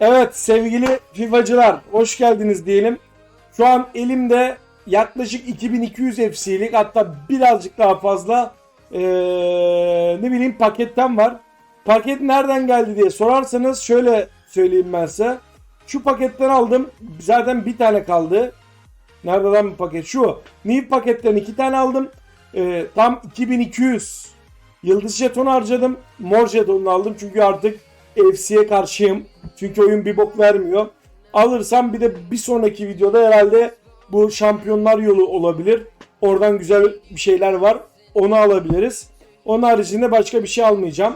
Evet sevgili FIFA'cılar hoş geldiniz diyelim. Şu an elimde yaklaşık 2200 FC'lik hatta birazcık daha fazla ee, ne bileyim paketten var. Paket nereden geldi diye sorarsanız şöyle söyleyeyim ben size. Şu paketten aldım. Zaten bir tane kaldı. Nerede lan bu paket? Şu. New paketten iki tane aldım. Ee, tam 2200 yıldız jeton harcadım. Mor jetonunu aldım çünkü artık FC'ye karşıyım. Çünkü oyun bir bok vermiyor. Alırsam bir de bir sonraki videoda herhalde bu şampiyonlar yolu olabilir. Oradan güzel bir şeyler var. Onu alabiliriz. Onun haricinde başka bir şey almayacağım.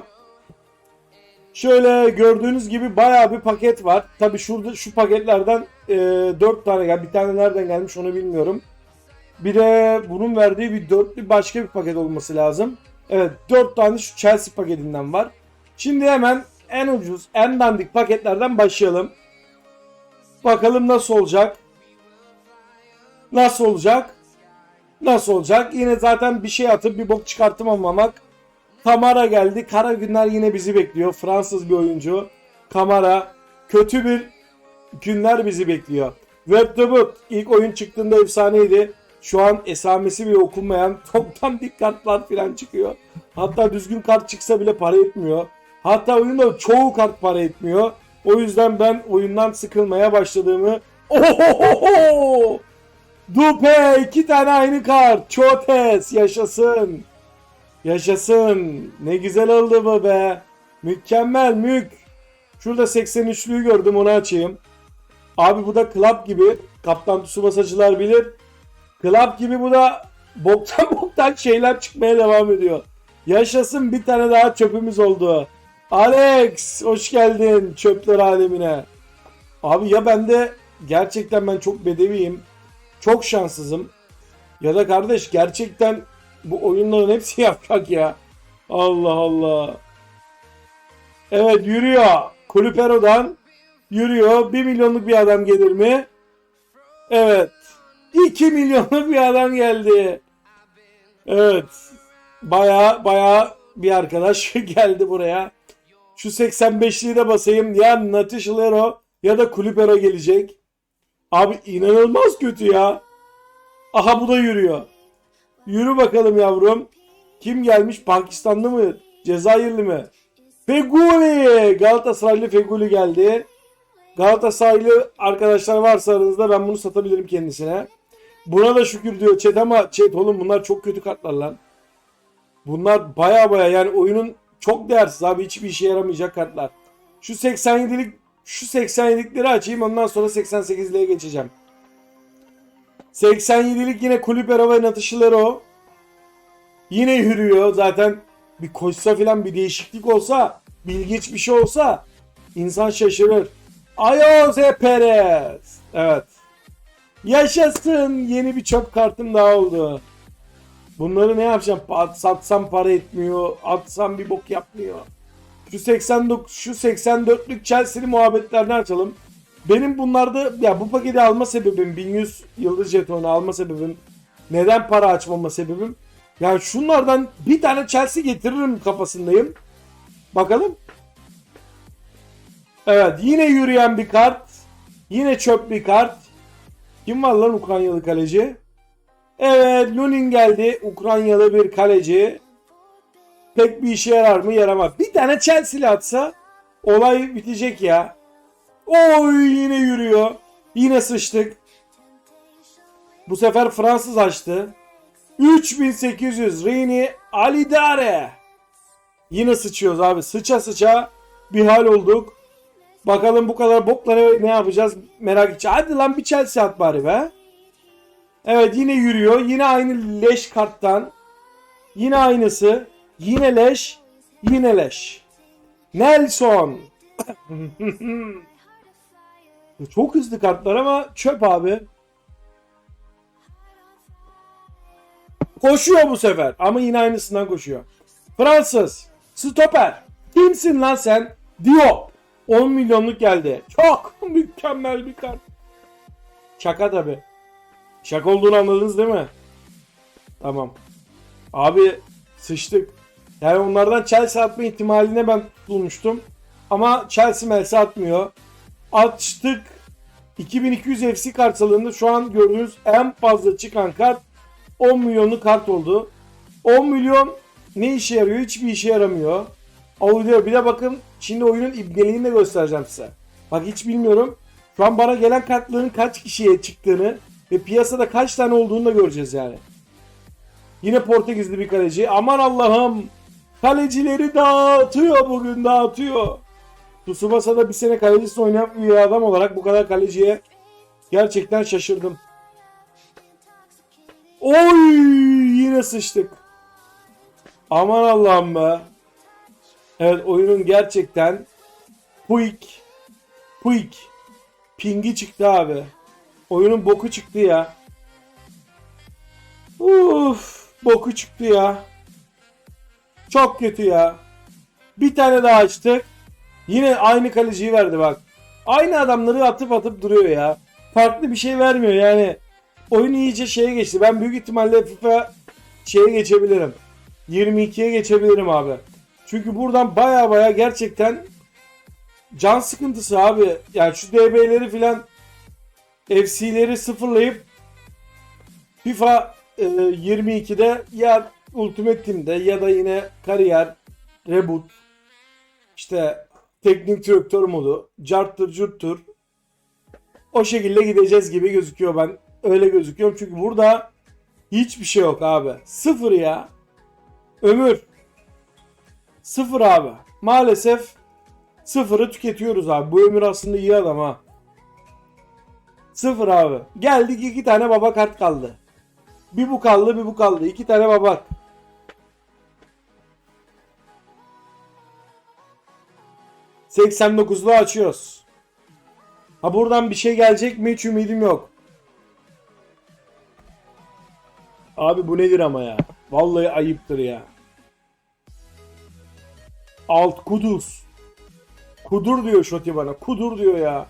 Şöyle gördüğünüz gibi bayağı bir paket var. Tabi şurada şu paketlerden e, 4 tane gel. Bir tane nereden gelmiş onu bilmiyorum. Bir de bunun verdiği bir dörtlü başka bir paket olması lazım. Evet 4 tane şu Chelsea paketinden var. Şimdi hemen en ucuz, en dandik paketlerden başlayalım. Bakalım nasıl olacak? Nasıl olacak? Nasıl olacak? Yine zaten bir şey atıp bir bok çıkartamamak. Kamara geldi. Kara günler yine bizi bekliyor. Fransız bir oyuncu. Kamara. Kötü bir günler bizi bekliyor. Web Debut ilk oyun çıktığında efsaneydi. Şu an esamesi bile okunmayan toptan dik kartlar falan çıkıyor. Hatta düzgün kart çıksa bile para etmiyor. Hatta oyunda çoğu kart para etmiyor. O yüzden ben oyundan sıkılmaya başladığımı Ohohoho! Dupe iki tane aynı kart. Çotes yaşasın. Yaşasın. Ne güzel oldu bu be. Mükemmel mük. Şurada 83'lüyü gördüm onu açayım. Abi bu da club gibi. Kaptan Tsubasacılar bilir. Club gibi bu da boktan boktan şeyler çıkmaya devam ediyor. Yaşasın bir tane daha çöpümüz oldu. Alex hoş geldin çöpler alemine. Abi ya ben de gerçekten ben çok bedeviyim. Çok şanssızım. Ya da kardeş gerçekten bu oyunların hepsi yapacak ya. Allah Allah. Evet yürüyor. Kulüpero'dan yürüyor. 1 milyonluk bir adam gelir mi? Evet. 2 milyonluk bir adam geldi. Evet. Baya baya bir arkadaş geldi buraya. Şu 85'liği de basayım. Ya Natish Lero ya da Kulüpero gelecek. Abi inanılmaz kötü ya. Aha bu da yürüyor. Yürü bakalım yavrum. Kim gelmiş? Pakistanlı mı? Cezayirli mi? Feguli. Galatasaraylı Feguli geldi. Galatasaraylı arkadaşlar varsa aranızda ben bunu satabilirim kendisine. Buna da şükür diyor chat ama chat oğlum bunlar çok kötü kartlar lan. Bunlar baya baya yani oyunun çok değersiz abi hiçbir işe yaramayacak kartlar. Şu 87'lik şu 87'likleri açayım ondan sonra 88'liğe geçeceğim. 87'lik yine Kulüpero ve Natışılero. Yine yürüyor. Zaten bir koşsa falan bir değişiklik olsa, bilginç bir şey olsa insan şaşırır. Ayoze Perez. Evet. Yaşasın. Yeni bir çöp kartım daha oldu. Bunları ne yapacağım? At- Satsam para etmiyor. Atsam bir bok yapmıyor. Şu 89 şu 84'lük Chelsea'li muhabbetlerini açalım. Benim bunlarda ya bu paketi alma sebebim 1100 yıldız jetonu alma sebebim neden para açmama sebebim yani şunlardan bir tane Chelsea getiririm kafasındayım. Bakalım. Evet yine yürüyen bir kart. Yine çöp bir kart. Kim var lan Ukraynalı kaleci? Evet Lunin geldi. Ukraynalı bir kaleci. Pek bir işe yarar mı? Yaramaz. Bir tane Chelsea'li atsa olay bitecek ya. Oy yine yürüyor. Yine sıçtık. Bu sefer Fransız açtı. 3800 Rini Alidare. Yine sıçıyoruz abi. Sıça sıça bir hal olduk. Bakalım bu kadar bokları ne yapacağız merak edeceğim. Hadi lan bir Chelsea at bari be. Evet yine yürüyor. Yine aynı leş karttan. Yine aynısı. Yine leş. Yine leş. Nelson. Çok hızlı kartlar ama çöp abi. Koşuyor bu sefer ama yine aynısından koşuyor. Fransız. Stoper. Kimsin lan sen? Diop. 10 milyonluk geldi. Çok mükemmel bir kart. Şaka tabi. Şaka olduğunu anladınız değil mi? Tamam. Abi sıçtık. Yani onlardan Chelsea atma ihtimaline ben bulmuştum. Ama Chelsea Melse atmıyor. Açtık. 2200 FC karşılığında şu an gördüğünüz en fazla çıkan kart 10 milyonlu kart oldu. 10 milyon ne işe yarıyor? Hiçbir işe yaramıyor. Audio bir de bakın şimdi oyunun ibneliğini de göstereceğim size. Bak hiç bilmiyorum. Şu an bana gelen kartların kaç kişiye çıktığını ve piyasada kaç tane olduğunu da göreceğiz yani. Yine Portekizli bir kaleci. Aman Allah'ım. Kalecileri dağıtıyor bugün dağıtıyor. Tsubasa'da bir sene kalecisi oynayan bir adam olarak bu kadar kaleciye gerçekten şaşırdım. Oy yine sıçtık. Aman Allah'ım be. Evet oyunun gerçekten Puik Puik Pingi çıktı abi. Oyunun boku çıktı ya. Uf, boku çıktı ya. Çok kötü ya. Bir tane daha açtık. Yine aynı kaleciyi verdi bak. Aynı adamları atıp atıp duruyor ya. Farklı bir şey vermiyor yani. Oyun iyice şeye geçti. Ben büyük ihtimalle FIFA şeye geçebilirim. 22'ye geçebilirim abi. Çünkü buradan baya baya gerçekten can sıkıntısı abi. Yani şu DB'leri filan FC'leri sıfırlayıp FIFA e, 22'de ya Ultimate Team'de ya da yine kariyer, reboot, işte teknik direktör modu, carttır curttur o şekilde gideceğiz gibi gözüküyor ben. Öyle gözüküyorum çünkü burada hiçbir şey yok abi. Sıfır ya. Ömür. Sıfır abi. Maalesef sıfırı tüketiyoruz abi. Bu ömür aslında iyi adam ha. Sıfır abi. Geldik iki tane baba kart kaldı. Bir bu kaldı bir bu kaldı. İki tane babak. ...89'lu açıyoruz. Ha buradan bir şey gelecek mi hiç ümidim yok. Abi bu nedir ama ya? Vallahi ayıptır ya. Alt Kuduz. Kudur diyor Şoti bana. Kudur diyor ya.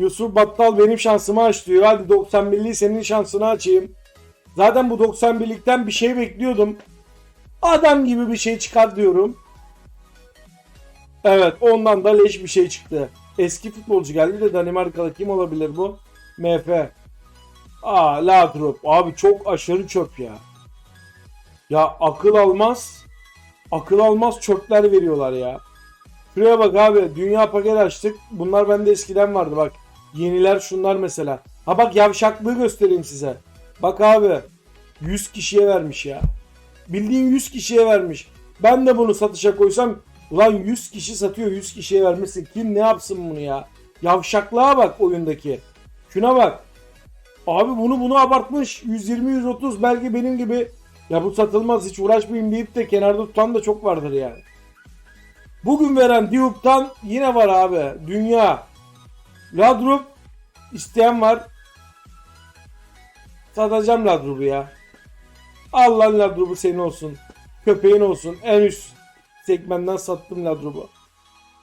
Yusuf Battal benim şansımı aç diyor. Hadi 91'liği senin şansını açayım. Zaten bu 91'likten bir şey bekliyordum. Adam gibi bir şey çıkar diyorum. Evet ondan da leş bir şey çıktı. Eski futbolcu geldi de Danimarkalı kim olabilir bu? MF. Aa Laudrup. Abi çok aşırı çöp ya. Ya akıl almaz. Akıl almaz çöpler veriyorlar ya. Şuraya bak abi. Dünya paket açtık. Bunlar bende eskiden vardı bak. Yeniler şunlar mesela. Ha bak yavşaklığı göstereyim size. Bak abi. 100 kişiye vermiş ya. Bildiğin 100 kişiye vermiş. Ben de bunu satışa koysam ulan 100 kişi satıyor 100 kişiye vermişsin. Kim ne yapsın bunu ya? Yavşaklığa bak oyundaki. Şuna bak. Abi bunu bunu abartmış. 120-130 belki benim gibi ya bu satılmaz hiç uğraşmayayım deyip de kenarda tutan da çok vardır yani. Bugün veren Diop'tan yine var abi. Dünya. Ladrup isteyen var. Satacağım Ladrup'u ya. Allah Ladrup'u senin olsun. Köpeğin olsun. En üst segmentten sattım Ladrup'u.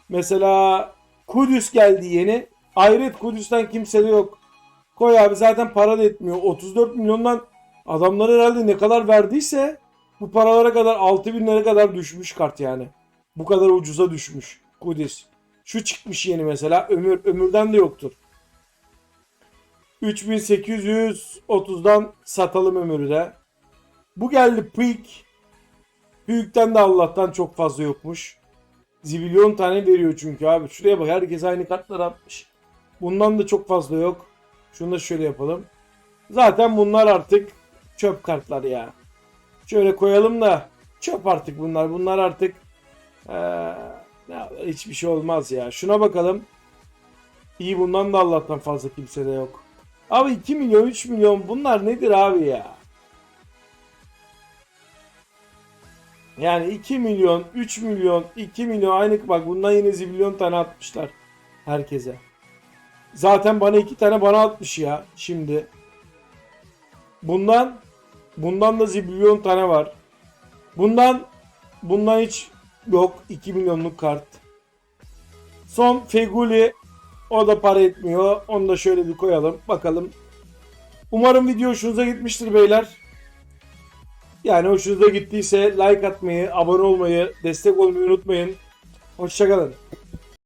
Mesela Kudüs geldi yeni. Hayret Kudüs'ten kimse de yok. Koy abi zaten para da etmiyor. 34 milyondan adamlar herhalde ne kadar verdiyse bu paralara kadar 6 binlere kadar düşmüş kart yani. Bu kadar ucuza düşmüş Kudüs. Şu çıkmış yeni mesela. Ömür ömürden de yoktur. 3830'dan satalım ömürü de. Bu geldi Puig. Puig'den de Allah'tan çok fazla yokmuş. Zibilyon tane veriyor çünkü abi. Şuraya bak herkes aynı kartlar atmış. Bundan da çok fazla yok. Şunu da şöyle yapalım. Zaten bunlar artık çöp kartlar ya. Şöyle koyalım da çöp artık bunlar. Bunlar artık ee, ya, hiçbir şey olmaz ya. Şuna bakalım. İyi bundan da Allah'tan fazla kimse de yok. Abi 2 milyon 3 milyon bunlar nedir abi ya? Yani 2 milyon 3 milyon 2 milyon aynı bak bundan yine zibilyon tane atmışlar herkese. Zaten bana iki tane bana atmış ya şimdi. Bundan bundan da zibilyon tane var. Bundan bundan hiç yok 2 milyonluk kart. Son Feguli o da para etmiyor. Onu da şöyle bir koyalım. Bakalım. Umarım video hoşunuza gitmiştir beyler. Yani hoşunuza gittiyse like atmayı, abone olmayı, destek olmayı unutmayın. Hoşçakalın.